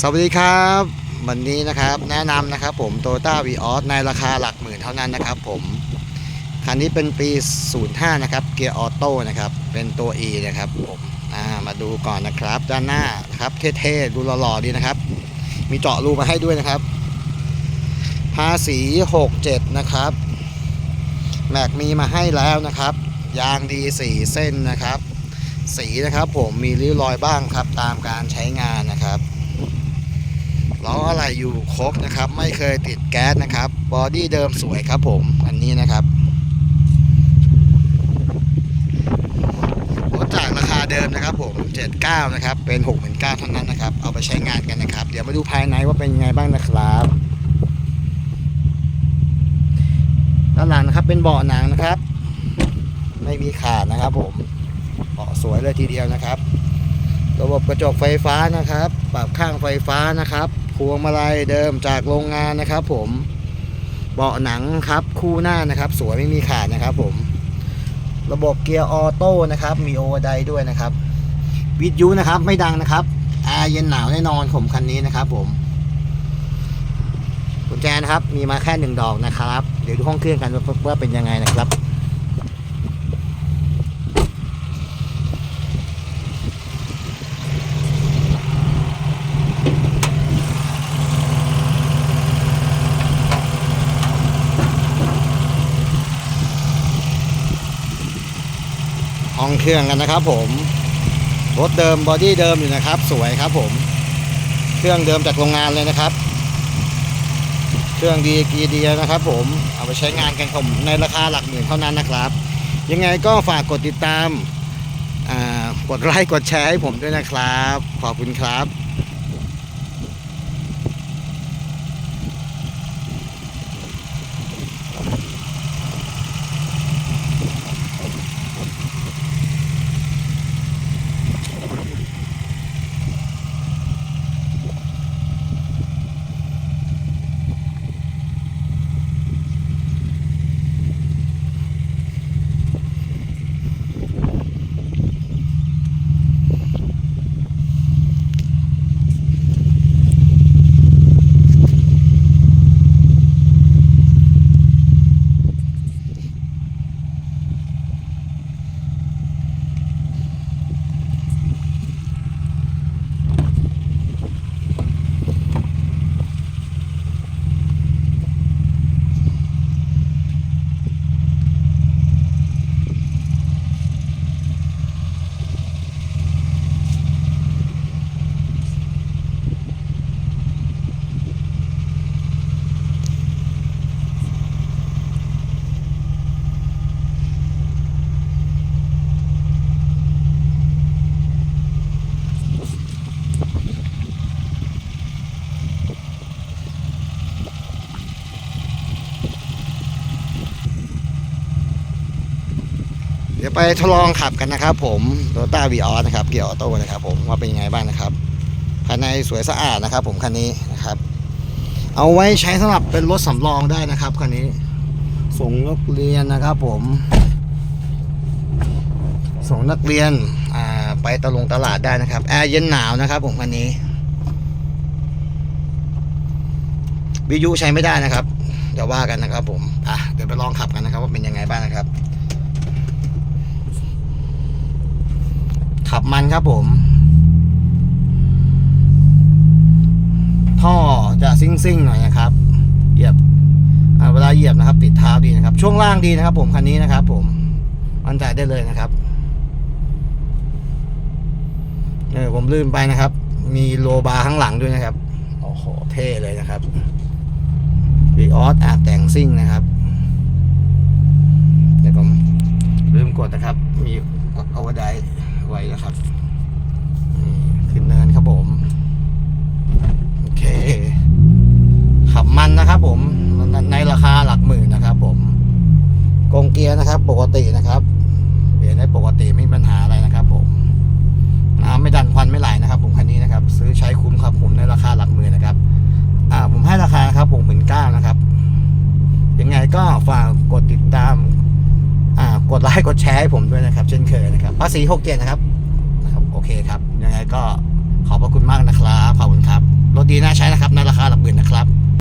สวัสดีครับ วันนี้นะครับแนะนำนะครับผม t o y ต้าวีออสในราคาหลักหมื่นเท่านั้นนะครับผมคันนี้เป็นปี 05 นะครับ เกียร์ออโต้นะครับ เป็นตัว E นะครับผมมาดูก่อนนะครับ ด้านหน้าครับเท่ๆ ดูหล่อๆดีนะครับ มีเจาะรูมาให้ด้วยนะครับ ภาษี 67 นะครับ แม็กมีมาให้แล้วนะครับ ยางดี 4 เส้นนะครับ สีนะครับผมมีริ้วรอยบ้างครับ ตามการใช้งานนะครับ ล้ออะไรอยู่ครบนะครับ ไม่เคยติดแก๊สนะครับ บอดี้เดิมสวยครับผมอันนี้นะครับรถจากราคาเดิมนะครับผม 79 นะครับ เป็น 69,000เท่านั้นนะครับ เอาไปใช้งานกันนะครับ เดี๋ยวมาดูภายในว่าเป็นยังไงบ้างนะครับด้านหลังนะครับเป็นเบาะหนังนะครับ ไม่มีขาดนะครับผมเบาะสวยเลยทีเดียวนะครับ ระบบกระจกไฟฟ้านะครับ ปรับข้างไฟฟ้านะครับ พวงมาลัยเดิมจากโรงงานนะครับผมเบาะหนังครับคู่หน้านะครับ สวยไม่มีขาดนะครับผม ระบบเกียร์ออโต้นะครับ มีโอเวอร์ไดด้วยนะครับ วิทยุนะครับไม่ดังนะครับแอร์เย็นหนาวแน่นอนผมคันนี้นะครับ ผมกุญแจนะครับมีมาแค่หนึ่งดอกนะครับ เดี๋ยวดูห้องเครื่องกันว่าว่าเป็นยังไงนะครับ ห้องเครื่องกันนะครับผม รถเดิมบอดี้เดิมอยู่นะครับ สวยครับผม เครื่องเดิมจากโรงงานเลยนะครับ เครื่องดีกีดีนะครับ ผมเอาไปใช้งานกันผมในราคาหลักหมื่นเท่านั้นนะครับ ยังไงก็ฝากกดติดตามกดไลค์กดแชร์ให้ผมด้วยนะครับ ขอบคุณครับ ไปทดลองขับกันนะครับผมโตต้าวีออสนะครับ เกียร์ออโต้นะครับผมว่าเป็นยังไงบ้างนะครับภายในสวยสะอาดนะครับ ผมคันนี้นะครับ เอาไว้ใช้สำหรับเป็นรถสำรองได้นะครับคันนี้ ส่งนักเรียนนะครับ ผม ส่งนักเรียนอ่าไปตะลงตลาดได้นะครับแอร์เย็นหนาวนะครับ ผมคันนี้วิทยุใช้ไม่ได้นะครับเดี๋ยวว่ากันนะครับ ผมอะเดี๋ยวไปลองขับกันนะครับ ว่าเป็นยังไงบ้างนะครับ ขับมันครับผม ท่อจะซิ่งซิ่งๆหน่อยนะครับ เหยียบอ่าเวลาเหยียบนะครับติดเท้าดีนะครับ ช่วงล่างดีนะครับ ผมคันนี้นะครับ ผมมั่นใจได้เลยนะครับเออผมลืมไปนะครับ มีโลบาร์ข้างหลังด้วยนะครับโอ้โหเท่เลยนะครับวีออสอาจแต่งซิ่งนะครับเดี๋ยวผมลืมกดนะครับ มีเอาไว้ได้ ไว้นะครับขึ้นเนินครับผม โอเค ขับมันนะครับผมในในราคาหลักหมื่นนะครับผมกงเกียร์นะครับ ปกตินะครับเปลี่ยนได้ปกติไม่มีปัญหาอะไรนะครับ ผม น้ำไม่ดันควันไม่ไหลนะครับผม ไลค์กดแชร์ให้ผมด้วยนะครับ เช่นเคยนะครับภาษีหกเจ็ดนะครับนะครับโอเคครับยังไงก็ขอบพระคุณมากนะครับขอบคุณครับรถดีน่าใช้นะครับในราคาหลักหมื่นนะครับ